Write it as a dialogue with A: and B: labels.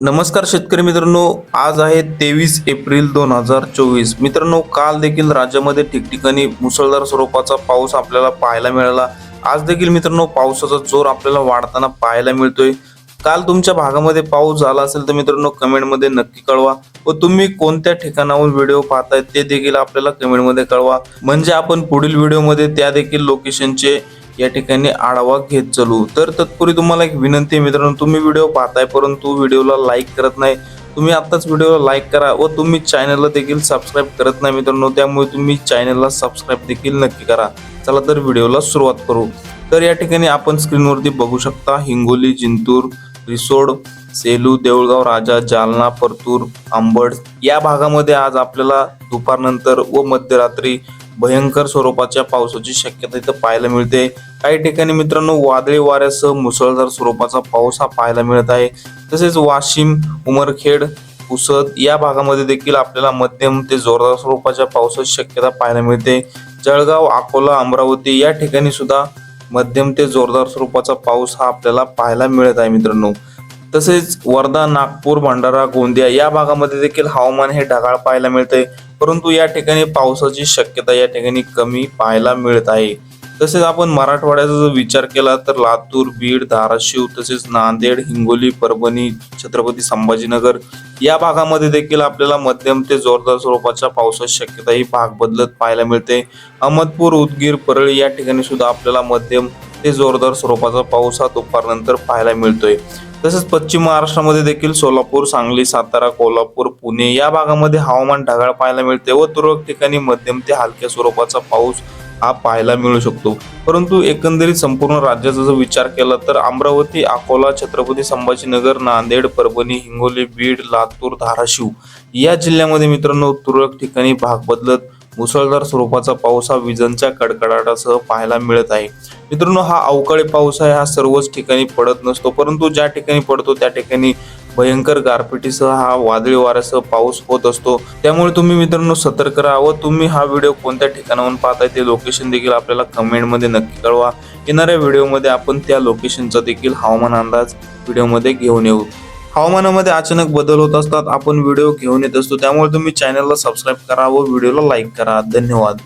A: नमस्कार शेतकरी मित्रांनो आज आहे तेवीस एप्रिल दोन हजार चोवीस. मित्रांनो काल देखील राज्यामध्ये ठिकठिकाणी मुसळधार स्वरूपाचा पाऊस आपल्याला पाहायला मिळाला. आज देखील मित्रांनो पावसाचा जोर आपल्याला वाढताना पाहायला मिळतोय. काल तुमच्या भागामध्ये पाऊस झाला असेल तर मित्रांनो कमेंटमध्ये नक्की कळवा. व तुम्ही कोणत्या ठिकाणाहून व्हिडिओ पाहताय ते देखील आपल्याला कमेंटमध्ये कळवा. म्हणजे आपण पुढील व्हिडिओमध्ये त्या देखील लोकेशनचे या ठिकाणी आढावा घेत चालू. तर तत्पूर्वी तुम्हाला एक विनंती आहे मित्रांनो तुम्ही व्हिडिओ पाहताय परंतु व्हिडिओला लाईक करत नाही. तुम्ही आत्ताच व्हिडिओला लाईक करा व तुम्ही चॅनलला देखील सबस्क्राईब करत नाही मित्रांनो त्यामुळे तुम्ही चॅनलला सबस्क्राईब देखील नक्की करा. चला तर व्हिडिओला सुरुवात करू. तर या ठिकाणी आपण स्क्रीनवरती बघू शकता हिंगोली जिंतूर रिसोड सेलू देऊळगाव राजा जालना परतूर आंबड या भागामध्ये आज आपल्याला दुपारनंतर व मध्यरात्री भयंकर स्वरूपाच्या पावसाची शक्यता इथं पाहायला मिळते. काही ठिकाणी मित्रांनो वादळी वाऱ्यासह मुसळधार स्वरूपाचा पाऊस हा पाहायला मिळत आहे. तसेच वाशिम उमरखेड पुसद या भागामध्ये देखील आपल्याला मध्यम ते जोरदार स्वरूपाच्या पावसाची शक्यता पाहायला मिळते. जळगाव अकोला अमरावती या ठिकाणी सुद्धा मध्यम ते जोरदार स्वरूपाचा पाऊस हा आपल्याला पाहायला मिळत आहे मित्रांनो. तसेच वर्धा नागपूर भंडारा गोंदिया या भागामध्ये देखील हवामान हे ढगाळ पाहायला मिळते परंतु या ठिकाणी पावसाची शक्यता या ठिकाणी कमी पाहायला मिळत आहे. तसेच आपण मराठवाड्याचा जर विचार केला तर लातूर बीड धाराशिव तसेच नांदेड हिंगोली परभणी छत्रपती संभाजीनगर या भागामध्ये देखील आपल्याला मध्यम ते जोरदार स्वरूपाच्या पावसाची शक्यता ही भाग बदलत पाहायला मिळते. अहमदपूर उदगीर परळी या ठिकाणी सुद्धा आपल्याला मध्यम ते जोरदार स्वरूपाचा पाऊस हा दुपारनंतर पाहायला मिळतोय. तसेच पश्चिम महाराष्ट्रामध्ये देखील सोलापूर सांगली सातारा कोल्हापूर पुणे या भागामध्ये हवामान ढगाळ पाहायला मिळते व तुरळक ठिकाणी मध्यम ते हलक्या स्वरूपाचा पाऊस हा पाहायला मिळू शकतो. परंतु एकंदरीत संपूर्ण राज्याचा जर विचार केला तर अमरावती अकोला छत्रपती संभाजीनगर नांदेड परभणी हिंगोली बीड लातूर धाराशिव या जिल्ह्यामध्ये मित्रांनो तुरळक ठिकाणी भाग बदलत मुसळधार स्वरूपाचा पाऊस हा विजांच्या कडकडाटासह पाहायला मिळत आहे. मित्रांनो हा अवकाळी पाऊस आहे हा सर्वच ठिकाणी पडत नसतो परंतु ज्या ठिकाणी पडतो त्या ठिकाणी भयंकर गारपिटीसह हा वादळी वाऱ्यासह पाऊस होत असतो. त्यामुळे तुम्ही मित्रांनो सतर्क राहा व तुम्ही हा व्हिडिओ कोणत्या ठिकाणाहून पाहताय ते लोकेशन देखील आपल्याला कमेंटमध्ये नक्की कळवा. येणाऱ्या व्हिडिओमध्ये आपण त्या लोकेशनचा देखील हवामान अंदाज व्हिडिओमध्ये घेऊन येऊ. हवामानामध्ये अचानक बदल होत असतात आपण व्हिडिओ घेऊन येत असतो. त्यामुळे तुम्ही चॅनलला सबस्क्राईब करा व व्हिडिओला लाईक करा. धन्यवाद.